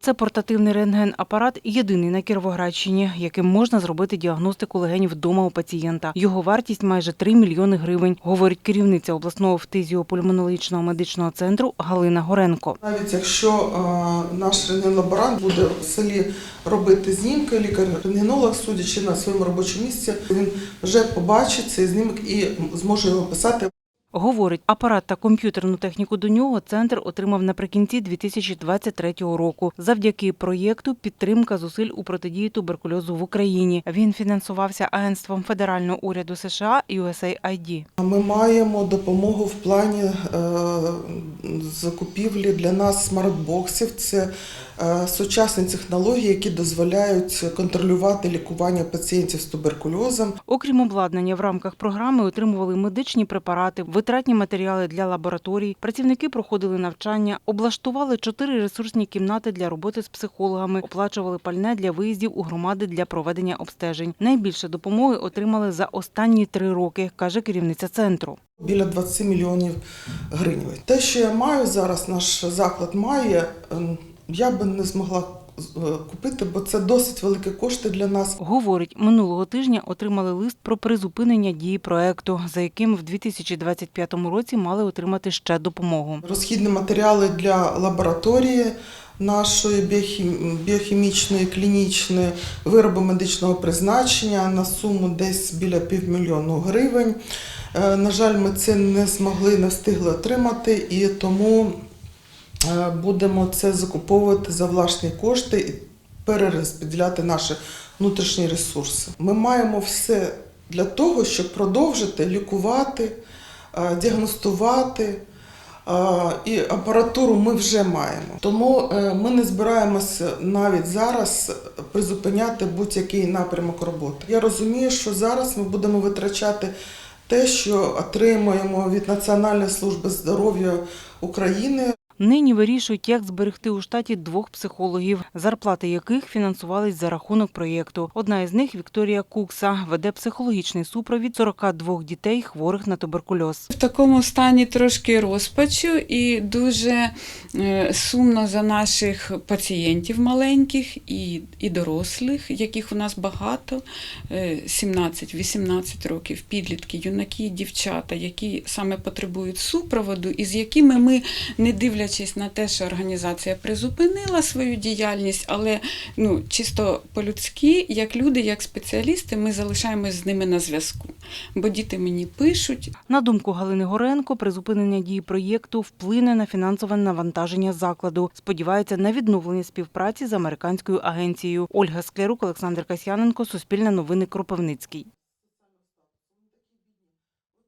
Це портативний рентген-апарат, єдиний на Кіровоградщині, яким можна зробити діагностику легенів вдома у пацієнта. Його вартість майже 3 мільйони гривень, говорить керівниця обласного фтизіопульмонологічного медичного центру Галина Горенко. Навіть якщо е, наш рентген-лаборант буде в селі робити знімки, лікар-рентгенолог, судячи на своєму робочому місці, він вже побачить цей знімок і зможе його писати. Говорить, апарат та комп'ютерну техніку до нього центр отримав наприкінці 2023 року. Завдяки проєкту підтримка зусиль у протидії туберкульозу в Україні. Він фінансувався агентством федерального уряду США USAID. Ми маємо допомогу в плані е, закупівлі для нас смарт-боксів. Це е, сучасні технології, які дозволяють контролювати лікування пацієнтів з туберкульозом. Окрім обладнання, в рамках програми отримували медичні препарати, витратні матеріали для лабораторій. Працівники проходили навчання, облаштували чотири ресурсні кімнати для роботи з психологами, оплачували пальне для виїздів у громади для проведення обстежень. Найбільше допомоги отримали за останні три роки, каже керівниця центру. Біля 20 мільйонів гривень. Те, що я маю зараз, наш заклад має, ем, я би не змогла купити, бо це досить великі кошти для нас. Говорить, минулого тижня отримали лист про призупинення дії проекту, за яким в 2025 році мали отримати ще допомогу. Розхідні матеріали для лабораторії нашої біохім- біохімічної, клінічної, вироби медичного призначення на суму десь біля півмільйону гривень. Е, На жаль, ми це не змогли, не встигли отримати, і тому е, будемо це закуповувати за власні кошти і перерозподіляти наші внутрішні ресурси. Ми маємо все для того, щоб продовжити лікувати, е, діагностувати. Е, І апаратуру ми вже маємо. Тому е, ми не збираємося навіть зараз призупиняти будь-який напрямок роботи. Я розумію, що зараз ми будемо витрачати те, що отримуємо від Національної служби здоров'я України. Нині вирішують, як зберегти у штаті двох психологів, зарплати яких фінансувались за рахунок проєкту. Одна із них Вікторія Кукса веде психологічний супровід 42 дітей, хворих на туберкульоз. В такому стані трошки розпачу і дуже е, сумно за наших пацієнтів маленьких і, і дорослих, яких у нас багато, е, 17-18 років, підлітки, юнаки, дівчата, які саме потребують супроводу, і з якими ми, не дивлячись на те, що організація призупинила свою діяльність, але ну, чисто по-людськи, як люди, як спеціалісти, ми залишаємось з ними на зв'язку. Бо діти мені пишуть, На думку Галини Горенко, призупинення дії проєкту вплине на фінансове навантаження закладу. Сподівається на відновлення співпраці з американською агенцією. Ольга Склярук, Олександр Касьяненко, Суспільне новини Кропивницький.